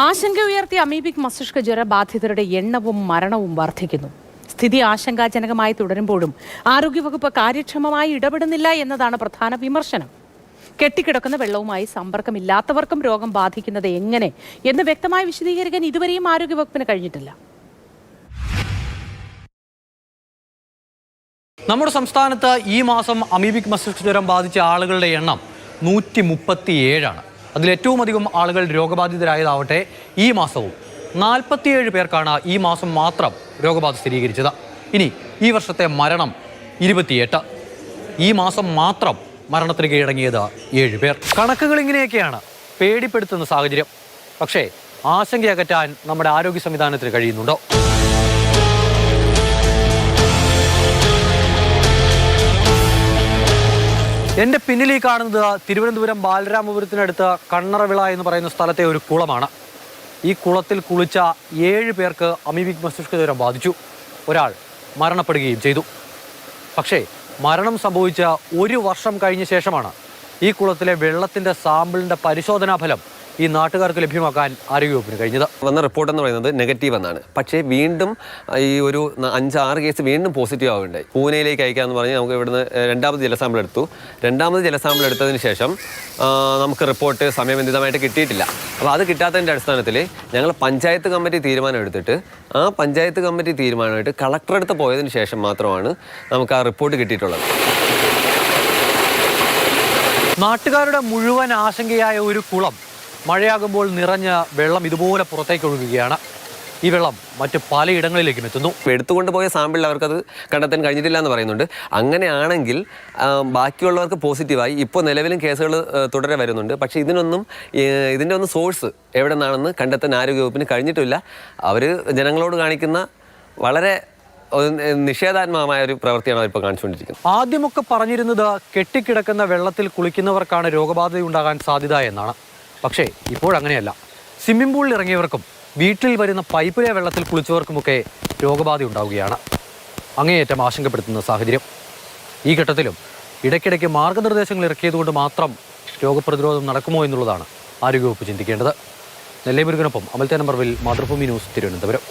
ആശങ്ക ഉയർത്തിയ അമീബിക് മസ്തിഷ്ക ജ്വര ബാധിതരുടെ എണ്ണവും മരണവും വർദ്ധിക്കുന്നു. സ്ഥിതി ആശങ്കാജനകമായി തുടരുമ്പോഴും ആരോഗ്യവകുപ്പ് കാര്യക്ഷമമായി ഇടപെടുന്നില്ല എന്നതാണ് പ്രധാന വിമർശനം. കെട്ടിക്കിടക്കുന്ന വെള്ളവുമായി സമ്പർക്കമില്ലാത്തവർക്കും രോഗം ബാധിക്കുന്നത് എങ്ങനെ എന്ന് വ്യക്തമായി വിശദീകരിക്കാൻ ഇതുവരെയും ആരോഗ്യവകുപ്പിന് കഴിഞ്ഞിട്ടില്ല. നമ്മുടെ സംസ്ഥാനത്ത് ഈ മാസം അമീബിക് മസ്തിഷ്ക ജ്വരം ബാധിച്ച ആളുകളുടെ എണ്ണം നൂറ്റി മുപ്പത്തിയേഴാണ് അതിൽ ഏറ്റവും അധികം ആളുകൾ രോഗബാധിതരായതാവട്ടെ ഈ മാസവും നാൽപ്പത്തിയേഴ് പേർക്കാണ് ഈ മാസം മാത്രം രോഗബാധ സ്ഥിരീകരിച്ചത്. ഇനി ഈ വർഷത്തെ മരണം ഇരുപത്തിയെട്ട്. ഈ മാസം മാത്രം മരണത്തിന് കീഴടങ്ങിയത് ഏഴ് പേർ. കണക്കുകൾ ഇങ്ങനെയൊക്കെയാണ് പേടിപ്പെടുത്തുന്ന സാഹചര്യം. പക്ഷേ ആശങ്കയകറ്റാൻ നമ്മുടെ ആരോഗ്യ സംവിധാനത്തിന് കഴിയുന്നുണ്ടോ? എന്റെ പിന്നിൽ ഈ കാണുന്നത് തിരുവനന്തപുരം ബാലരാമപുരത്തിനടുത്ത് കണ്ണറവിള എന്ന് പറയുന്ന സ്ഥലത്തെ ഒരു കുളമാണ്. ഈ കുളത്തിൽ കുളിച്ച ഏഴ് പേർക്ക് അമീബിക് മസ്തിഷ്ക ജ്വരം ബാധിച്ചു. ഒരാൾ മരണപ്പെടുകയും ചെയ്തു. പക്ഷേ മരണം സംഭവിച്ച ഒരു വർഷം കഴിഞ്ഞ ശേഷമാണ് ഈ കുളത്തിലെ വെള്ളത്തിന്റെ സാമ്പിളിന്റെ പരിശോധനാ ഫലം ഈ നാട്ടുകാർക്ക് ലഭ്യമാക്കാൻ ആരോഗ്യവകുപ്പിന് കഴിഞ്ഞത്. വന്ന റിപ്പോർട്ട് എന്ന് പറയുന്നത് നെഗറ്റീവ് എന്നാണ്. പക്ഷേ വീണ്ടും ഈ ഒരു അഞ്ച് ആറ് കേസ് വീണ്ടും പോസിറ്റീവ് ആവുകയുണ്ടായി. പൂനെയിലേക്ക് അയക്കാമെന്ന് പറഞ്ഞ് നമുക്ക് ഇവിടുന്ന് രണ്ടാമത് ജലസാമ്പിൾ എടുത്തു. രണ്ടാമത് ജലസാമ്പിൾ എടുത്തതിന് ശേഷം നമുക്ക് റിപ്പോർട്ട് സമയബന്ധിതമായിട്ട് കിട്ടിയിട്ടില്ല. അപ്പോൾ അത് കിട്ടാത്തതിന്റെ അടിസ്ഥാനത്തിൽ ഞങ്ങൾ പഞ്ചായത്ത് കമ്മിറ്റി തീരുമാനം എടുത്തിട്ട് ആ പഞ്ചായത്ത് കമ്മിറ്റി തീരുമാനമായിട്ട് കളക്ടർ അടുത്ത് പോയതിന് ശേഷം മാത്രമാണ് നമുക്ക് ആ റിപ്പോർട്ട് കിട്ടിയിട്ടുള്ളത്. നാട്ടുകാരുടെ മുഴുവൻ ആശങ്കയായ ഒരു കുളം മഴയാകുമ്പോൾ നിറഞ്ഞ വെള്ളം ഇതുപോലെ പുറത്തേക്ക് ഒഴുകുകയാണ്. ഈ വെള്ളം മറ്റ് പലയിടങ്ങളിലേക്കും എത്തുന്നു. എടുത്തുകൊണ്ട് പോയ സാമ്പിളിൽ അവർക്കത് കണ്ടെത്താൻ കഴിഞ്ഞിട്ടില്ല എന്ന് പറയുന്നുണ്ട്. അങ്ങനെയാണെങ്കിൽ ബാക്കിയുള്ളവർക്ക് പോസിറ്റീവായി. ഇപ്പോൾ നിലവിലും കേസുകൾ തുടരെ വരുന്നുണ്ട്. പക്ഷേ ഇതിനൊന്നും ഇതിന്റെ ഒന്നും സോഴ്സ് എവിടെ നിന്നാണെന്ന് കണ്ടെത്താൻ ആരോഗ്യവകുപ്പിന് കഴിഞ്ഞിട്ടില്ല. അവർ ജനങ്ങളോട് കാണിക്കുന്ന വളരെ നിഷേധാത്മകമായ ഒരു പ്രവൃത്തിയാണ് അവരിപ്പോൾ കാണിച്ചുകൊണ്ടിരിക്കുന്നത്. ആദ്യമൊക്കെ പറഞ്ഞിരുന്നത് കെട്ടിക്കിടക്കുന്ന വെള്ളത്തിൽ കുളിക്കുന്നവർക്കാണ് രോഗബാധയുണ്ടാകാൻ സാധ്യത എന്നാണ്. പക്ഷേ ഇപ്പോഴങ്ങനെയല്ല സ്വിമ്മിംഗ് പൂളിൽ ഇറങ്ങിയവർക്കും വീട്ടിൽ വരുന്ന പൈപ്പിലെ വെള്ളത്തിൽ കുളിച്ചവർക്കുമൊക്കെ രോഗബാധ ഉണ്ടാവുകയാണ്. അങ്ങേയറ്റം ആശങ്കപ്പെടുത്തുന്ന സാഹചര്യം. ഈ ഘട്ടത്തിലും ഇടയ്ക്കിടയ്ക്ക് മാർഗനിർദ്ദേശങ്ങൾ ഇറക്കിയതുകൊണ്ട് മാത്രം രോഗപ്രതിരോധം നടക്കുമോ എന്നുള്ളതാണ് ആരോഗ്യവകുപ്പ് ചിന്തിക്കേണ്ടത്. നെല്ലേമുരുകനൊപ്പം അമൽത്തെ നമ്പർവിൽ മാതൃഭൂമി ന്യൂസ് തിരുവനന്തപുരം.